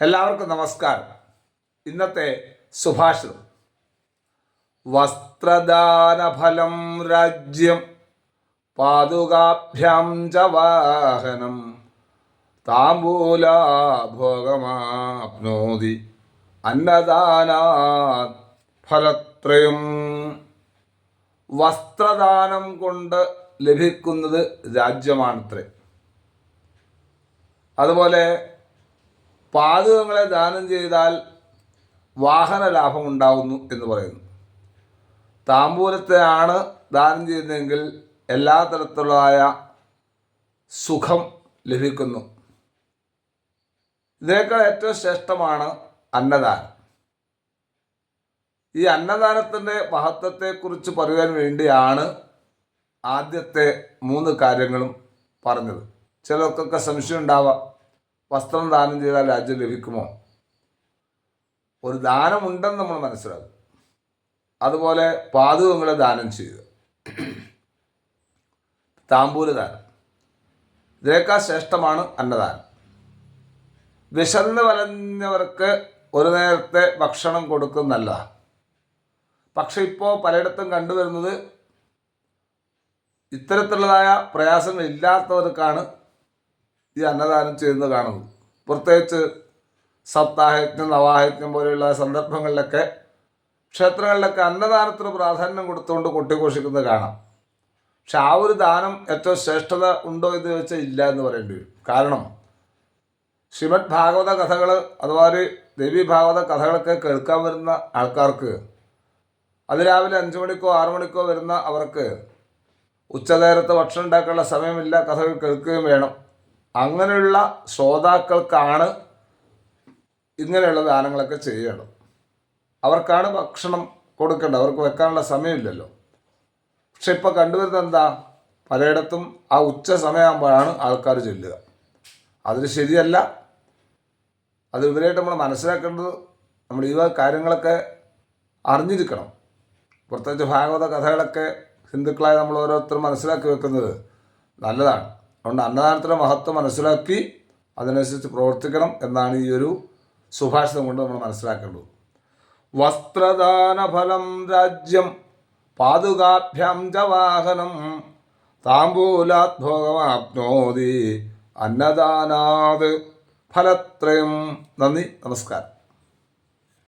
എല്ലാവർക്കും നമസ്കാരം. ഇന്നത്തെ സുഭാഷിതം. വസ്ത്രദാനഫലം രാജ്യം പാതുകാഭ്യാം ച വാഹനം താമ്പൂലാഭോഗമാപ്നോതി അന്നദാന ഫലത്രയം. വസ്ത്രദാനം കൊണ്ട് ലഭിക്കുന്നത് രാജ്യമാണത്രേ. അതുപോലെ പാതകങ്ങളെ ദാനം ചെയ്താൽ വാഹന ലാഭം ഉണ്ടാകുന്നു എന്ന് പറയുന്നു. താമ്പൂലത്തെയാണ് ദാനം ചെയ്യുന്നതെങ്കിൽ എല്ലാ തരത്തിലുള്ളതായ സുഖം ലഭിക്കുന്നു. ഇതിനേക്കാൾ ഏറ്റവും ശ്രേഷ്ഠമാണ് അന്നദാനം. ഈ അന്നദാനത്തിന്റെ മഹത്വത്തെക്കുറിച്ച് പറയാൻ വേണ്ടിയാണ് ആദ്യത്തെ മൂന്ന് കാര്യങ്ങളും പറഞ്ഞത്. ചിലർക്കൊക്കെ സംശയം ഉണ്ടാവാം വസ്ത്രം ദാനം ചെയ്താൽ രാജ്യം ലഭിക്കുമോ? ഒരു ദാനമുണ്ടെന്ന് നമ്മൾ മനസ്സിലാക്കും. അതുപോലെ പാതകങ്ങളെ ദാനം ചെയ്യുക. താമ്പൂല ദാനം. ഇതിനേക്കാൾ ശ്രേഷ്ഠമാണ് അന്നദാനം. വിശന്ന് വലഞ്ഞവർക്ക് ഒരു നേരത്തെ ഭക്ഷണം കൊടുക്കുന്നല്ല. പക്ഷെ ഇപ്പോൾ പലയിടത്തും കണ്ടുവരുന്നത് ഇത്തരത്തിലുള്ളതായ പ്രയാസങ്ങൾ ഇല്ലാത്തവർക്കാണ് ഈ അന്നദാനം ചെയ്യുന്നത് കാണുന്നത് പ്രത്യേകിച്ച് സപ്താഹയജ്ഞം നവാഹയജ്ഞം പോലെയുള്ള സന്ദർഭങ്ങളിലൊക്കെ ക്ഷേത്രങ്ങളിലൊക്കെ അന്നദാനത്തിന് പ്രാധാന്യം കൊടുത്തുകൊണ്ട് കൊട്ടിഘോഷിക്കുന്നത് കാണാം. പക്ഷെ ആ ഒരു ദാനം ഏറ്റവും ശ്രേഷ്ഠത ഉണ്ടോ എന്ന് ചോദിച്ചാൽ ഇല്ല എന്ന് പറയേണ്ടി വരും. കാരണം ശ്രീമദ് ഭാഗവത കഥകൾ അതുപോലെ ദേവി ഭാഗവത കഥകളൊക്കെ കേൾക്കാൻ വരുന്ന ആൾക്കാർക്ക് അതിരാവിലെ അഞ്ചു മണിക്കോ ആറു മണിക്കോ വരുന്ന അവർക്ക് ഉച്ചനേരത്ത് ഭക്ഷണം ഉണ്ടാക്കാനുള്ള സമയമില്ല കഥകൾ കേൾക്കുകയും വേണം. അങ്ങനെയുള്ള ശ്രോതാക്കൾക്കാണ് ഇങ്ങനെയുള്ള ദാനങ്ങളൊക്കെ ചെയ്യണം അവർക്കാണ് ഭക്ഷണം കൊടുക്കേണ്ടത്. അവർക്ക് വെക്കാനുള്ള സമയമില്ലല്ലോ. പക്ഷെ ഇപ്പോൾ കണ്ടുവരുന്നത് എന്താ? പലയിടത്തും ആ ഉച്ച സമയമാകുമ്പോഴാണ് ആൾക്കാർ ചെല്ലുക. അതിന് ശരിയല്ല. അത് ഇവരായിട്ട് നമ്മൾ മനസ്സിലാക്കേണ്ടത് നമ്മൾ ഈ കാര്യങ്ങളൊക്കെ അറിഞ്ഞിരിക്കണം. പ്രത്യേകിച്ച് ഭാഗവത കഥകളൊക്കെ ഹിന്ദുക്കളായി നമ്മൾ ഓരോരുത്തരും മനസ്സിലാക്കി വെക്കുന്നത് നല്ലതാണ്. അതുകൊണ്ട് അന്നദാനത്തിന്റെ മഹത്വം മനസ്സിലാക്കി അതിനനുസരിച്ച് പ്രവർത്തിക്കണം എന്നാണ് ഈ ഒരു സുഭാഷിതം കൊണ്ട് നമ്മൾ മനസ്സിലാക്കേണ്ടത്. വസ്ത്രദാന ഫലം രാജ്യം പാതുകാഭ്യാം ച വാഹനം അന്നദാനാത് ഫലത്രയം. നന്ദി നമസ്കാരം.